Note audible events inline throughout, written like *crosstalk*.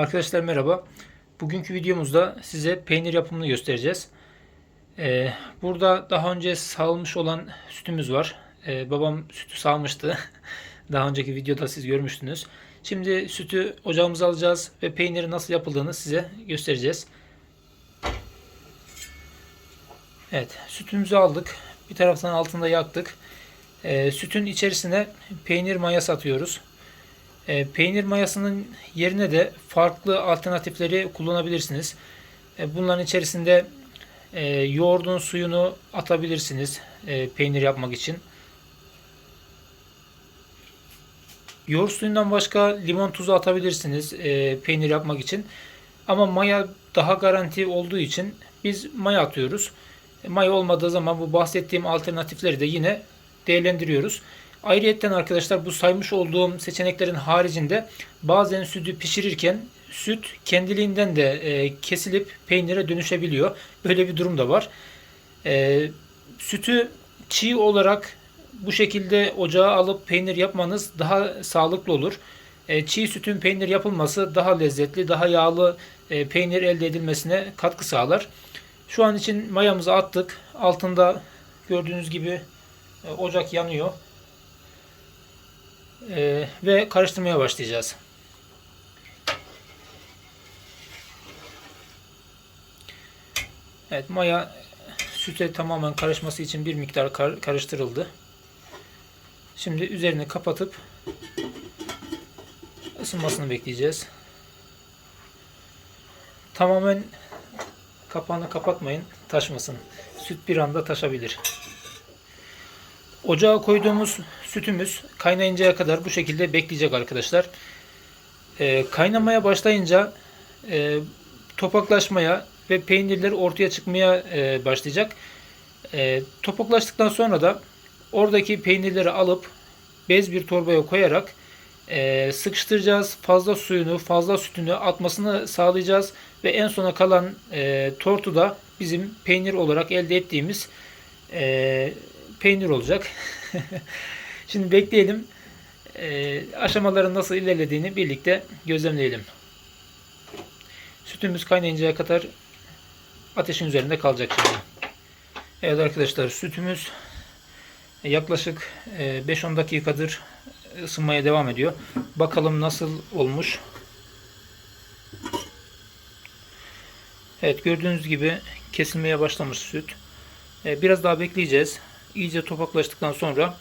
Arkadaşlar merhaba. Bugünkü videomuzda size peynir yapımını göstereceğiz. Ee, burada daha önce sağılmış olan sütümüz var. Ee, babam sütü sağmıştı. *laughs* daha önceki videoda siz görmüştünüz. Şimdi sütü ocağımıza alacağız ve peyniri nasıl yapıldığını size göstereceğiz. Evet, sütümüzü aldık. Bir taraftan altında yaktık. Ee, sütün içerisine peynir mayası atıyoruz. E, peynir mayasının yerine de farklı alternatifleri kullanabilirsiniz. E, bunların içerisinde e, yoğurdun suyunu atabilirsiniz e, peynir yapmak için. Yoğurt suyundan başka limon tuzu atabilirsiniz e, peynir yapmak için. Ama maya daha garanti olduğu için biz maya atıyoruz. E, maya olmadığı zaman bu bahsettiğim alternatifleri de yine değerlendiriyoruz. Ayrıyetten arkadaşlar bu saymış olduğum seçeneklerin haricinde bazen sütü pişirirken süt kendiliğinden de e, kesilip peynire dönüşebiliyor. Böyle bir durum da var. E, sütü çiğ olarak bu şekilde ocağa alıp peynir yapmanız daha sağlıklı olur. E, çiğ sütün peynir yapılması daha lezzetli, daha yağlı e, peynir elde edilmesine katkı sağlar. Şu an için mayamızı attık. Altında gördüğünüz gibi e, ocak yanıyor. Ee, ve karıştırmaya başlayacağız. Evet maya süte tamamen karışması için bir miktar kar karıştırıldı. Şimdi üzerini kapatıp ısınmasını bekleyeceğiz. Tamamen kapağını kapatmayın taşmasın. Süt bir anda taşabilir. Ocağa koyduğumuz sütümüz kaynayıncaya kadar bu şekilde bekleyecek arkadaşlar. E, kaynamaya başlayınca e, topaklaşmaya ve peynirler ortaya çıkmaya e, başlayacak. E, topaklaştıktan sonra da oradaki peynirleri alıp bez bir torbaya koyarak e, sıkıştıracağız. Fazla suyunu, fazla sütünü atmasını sağlayacağız ve en sona kalan e, tortu da bizim peynir olarak elde ettiğimiz e, peynir olacak. *laughs* Şimdi bekleyelim. E, aşamaların nasıl ilerlediğini birlikte gözlemleyelim. Sütümüz kaynayıncaya kadar ateşin üzerinde kalacak şimdi. Evet arkadaşlar sütümüz yaklaşık 5-10 dakikadır ısınmaya devam ediyor. Bakalım nasıl olmuş. Evet gördüğünüz gibi kesilmeye başlamış süt. Biraz daha bekleyeceğiz. İyice topaklaştıktan sonra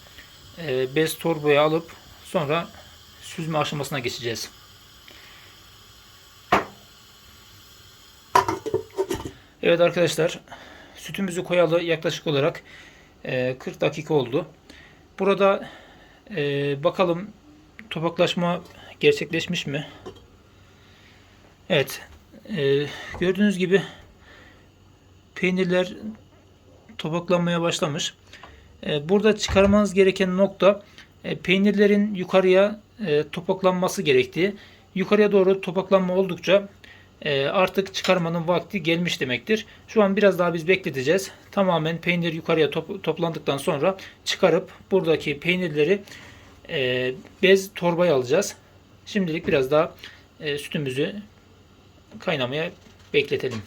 e, bez torbaya alıp sonra süzme aşamasına geçeceğiz. Evet arkadaşlar sütümüzü koyalı yaklaşık olarak 40 dakika oldu. Burada e, bakalım topaklaşma gerçekleşmiş mi? Evet. E, gördüğünüz gibi peynirler topaklanmaya başlamış. E, burada çıkarmanız gereken nokta e, peynirlerin yukarıya e, topaklanması gerektiği. Yukarıya doğru topaklanma oldukça artık çıkarmanın vakti gelmiş demektir. Şu an biraz daha biz bekleteceğiz. Tamamen peynir yukarıya top, toplandıktan sonra çıkarıp buradaki peynirleri bez torbaya alacağız. Şimdilik biraz daha sütümüzü kaynamaya bekletelim.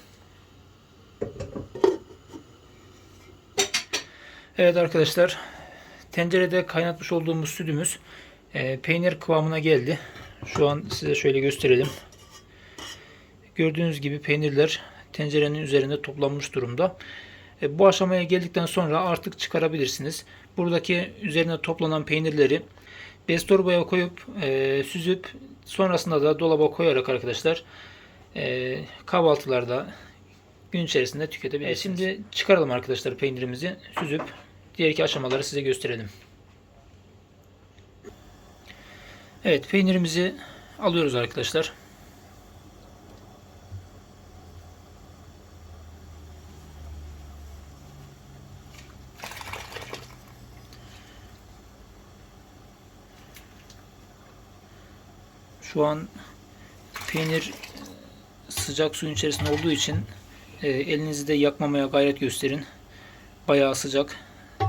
Evet arkadaşlar tencerede kaynatmış olduğumuz sütümüz e, peynir kıvamına geldi. Şu an size şöyle gösterelim. Gördüğünüz gibi peynirler tencerenin üzerinde toplanmış durumda. E, bu aşamaya geldikten sonra artık çıkarabilirsiniz. Buradaki üzerine toplanan peynirleri bez torbaya koyup e, süzüp sonrasında da dolaba koyarak arkadaşlar e, kahvaltılarda gün içerisinde tüketebilirsiniz. Evet, şimdi çıkaralım arkadaşlar peynirimizi süzüp diğer iki aşamaları size gösterelim. Evet peynirimizi alıyoruz arkadaşlar. Şu an peynir sıcak suyun içerisinde olduğu için e, elinizi de yakmamaya gayret gösterin. Bayağı sıcak.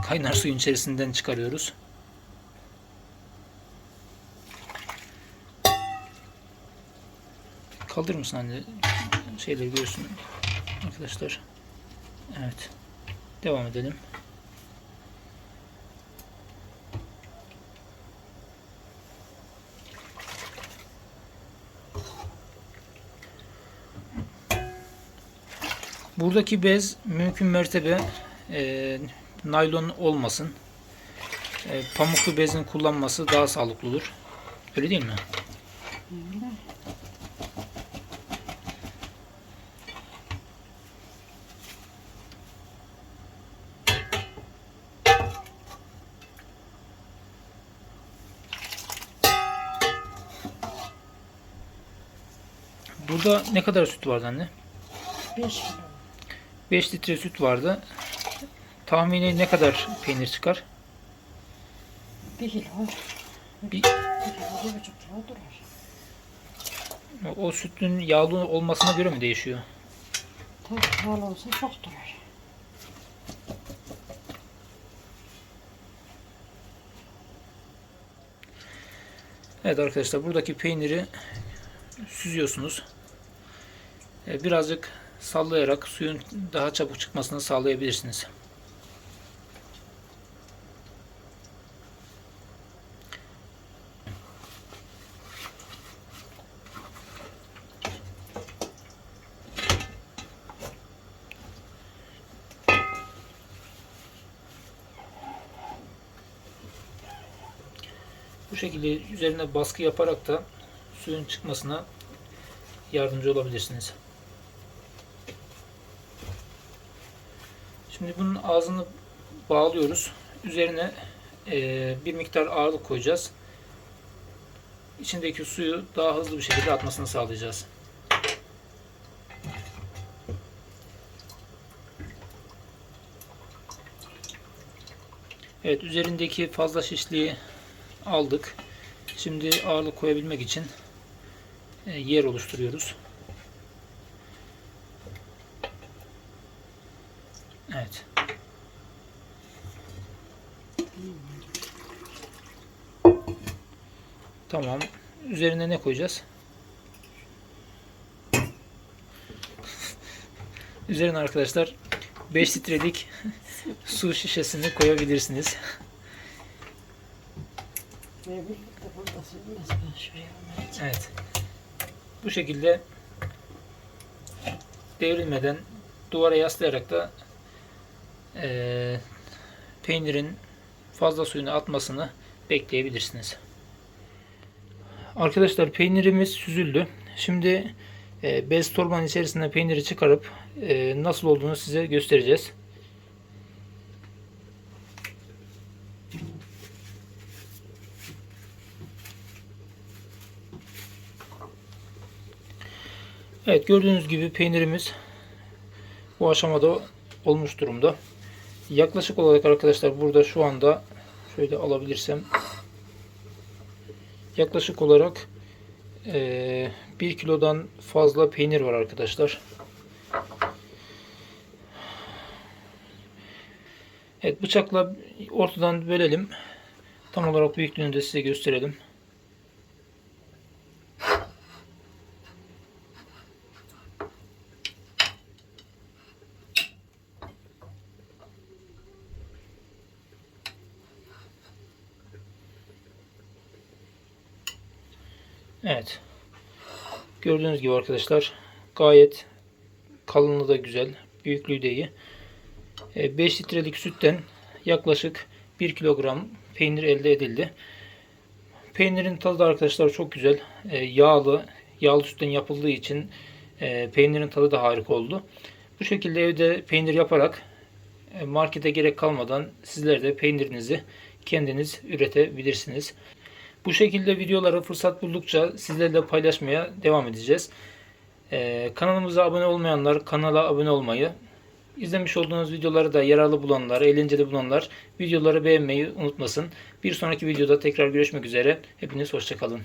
Kaynar suyun içerisinden çıkarıyoruz. Kaldırır mısın anne? Şeyleri görsün arkadaşlar. Evet. Devam edelim. Buradaki bez mümkün mertebe naylon olmasın. E, pamuklu bezin kullanması daha sağlıklıdır. Öyle değil mi? Burada ne kadar süt vardı anne? 5 kilo. 5 litre süt vardı. Tahmini ne kadar peynir çıkar? 1 kilo. Bir- 1 kilo, 1,5 kilo durar. O sütün yağlı olmasına göre mi değişiyor? Tabii yağlı olsa çok durar. Evet arkadaşlar buradaki peyniri süzüyorsunuz. E, Birazcık sallayarak suyun daha çabuk çıkmasını sağlayabilirsiniz. Şekilde üzerine baskı yaparak da suyun çıkmasına yardımcı olabilirsiniz. Şimdi bunun ağzını bağlıyoruz. Üzerine eee, bir miktar ağırlık koyacağız. İçindeki suyu daha hızlı bir şekilde atmasını sağlayacağız. Evet üzerindeki fazla şişliği aldık. Şimdi ağırlık koyabilmek için e, yer oluşturuyoruz. Evet. Tamam. Üzerine ne koyacağız? *laughs* Üzerine arkadaşlar 5 litrelik *laughs* su şişesini koyabilirsiniz. *laughs* Ve bir de burada sürmez ben şuraya almayı. Evet. Bu şekilde devrilmeden duvara yaslayarak da eee, peynirin fazla suyunu atmasını bekleyebilirsiniz. Arkadaşlar peynirimiz süzüldü. Şimdi eee, bez torbanın içerisinde peyniri çıkarıp eee, nasıl olduğunu size göstereceğiz. Evet gördüğünüz gibi peynirimiz bu aşamada olmuş durumda. Yaklaşık olarak arkadaşlar burada şu anda şöyle alabilirsem yaklaşık olarak eee 1 kilodan fazla peynir var arkadaşlar. Evet bıçakla ortadan bölelim. Tam olarak büyüklüğünü de size gösterelim. Evet. Gördüğünüz gibi arkadaşlar gayet kalınlığı da güzel. Büyüklüğü de iyi. 5 litrelik sütten yaklaşık 1 kilogram peynir elde edildi. Peynirin tadı da arkadaşlar çok güzel. E, Yağlı, yağlı sütten yapıldığı için e, peynirin tadı da harika oldu. Bu şekilde evde peynir yaparak e, markete gerek kalmadan sizler de peynirinizi kendiniz üretebilirsiniz. Bu şekilde videoları fırsat buldukça sizlerle paylaşmaya devam edeceğiz. Ee, kanalımıza abone olmayanlar kanala abone olmayı, izlemiş olduğunuz videoları da yararlı bulanlar, eğlenceli bulanlar videoları beğenmeyi unutmasın. Bir sonraki videoda tekrar görüşmek üzere. Hepiniz hoşçakalın.